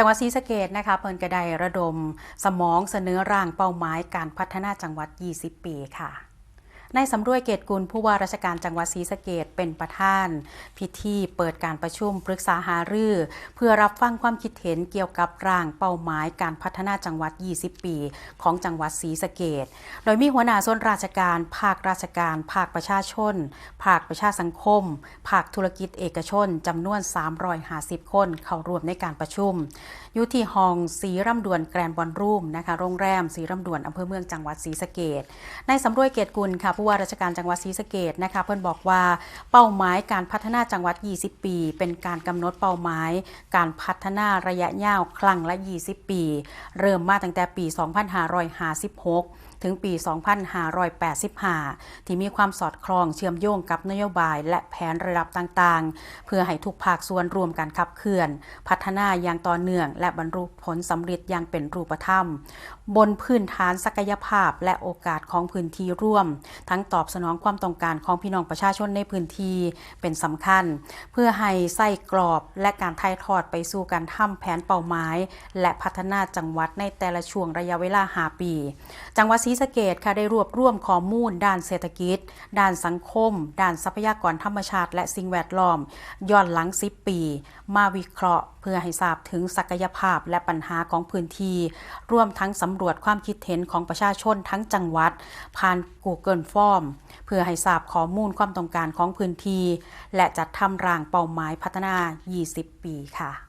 จังหวัดศรีสะเกดนะคะเพิ่นกระไดระดม สมองเสนอร่างเป้าหมายการพัฒนาจังหวัด 20 ปีค่ะ ในสำรวยเกตกุลผู้ว่าราชการจังหวัดศรีสะเกดเป็นประธาน พิธีเปิดการประชุมปรึกษาหารือ เพื่อรับฟังความคิดเห็นเกี่ยวกับร่างเป้าหมายการพัฒนาจังหวัด 20 ปี ของจังหวัดศรีสะเกดโดยมีหัวหน้าส่วนราชการ ภาคราชการ ภาคประชาชน ภาคประชาสังคม ภาคธุรกิจเอกชนจำนวน 350 คนเข้าร่วมในการประชุมอยู่ที่ห้องสีร่ำดวนแกรนบอลรูมนะคะโรงแรมสีร่ำดวนอำเภอเมืองจังหวัดศรีสะเกดในสำรวยเกตกุลค่ะผู้ว่าราชการจังหวัดศรีสะเกดนะคะ เพิ่อนบอกว่าเป้าหมายการพัฒนาจังหวัด 20 ปี เป็นการกำหนดเป้าหมาย การพัฒนาระยะยาวครั้งละ 20 ปี เริ่มมาตั้งแต่ปี 2556ถึงปี 2585 ที่มีความสอดคล้องเชื่อมโยงกับนโยบายและแผนระดับต่างๆ เพื่อให้ทุกภาคส่วนรวมกันขับเคลื่อน พัฒนาอย่างต่อเนื่อง และบรรลุผลสำเร็จอย่างเป็นรูปธรรม บนพื้นฐานศักยภาพและโอกาสของพื้นที่ร่วมทั้งตอบสนองความต้องการของพี่น้องประชาชนในพื้นที่เป็นสำคัญ เพื่อให้ใส่กรอบและการถ่ายทอดไปสู่การทำแผนเป้าหมาย และพัฒนาจังหวัดในแต่ละช่วงระยะเวลา5ปี จังหวัดศรีสะเกดค่ะได้รวบรวมข้อมูล ด้านเศรษฐกิจ ด้านสังคม ด้านทรัพยากรธรรมชาติ และสิ่งแวดล้อม ย้อนหลัง 10 ปี มาวิเคราะห์ เพื่อให้ทราบถึงศักยภาพและปัญหาของพื้นที่รวมทั้งสำรวจความคิดเห็นของประชาชนทั้งจังหวัด ผ่าน Google Form เพื่อให้ทราบข้อมูลความต้องการของพื้นที่ และจัดทำรางเป้าหมายพัฒนา 20 ปีค่ะ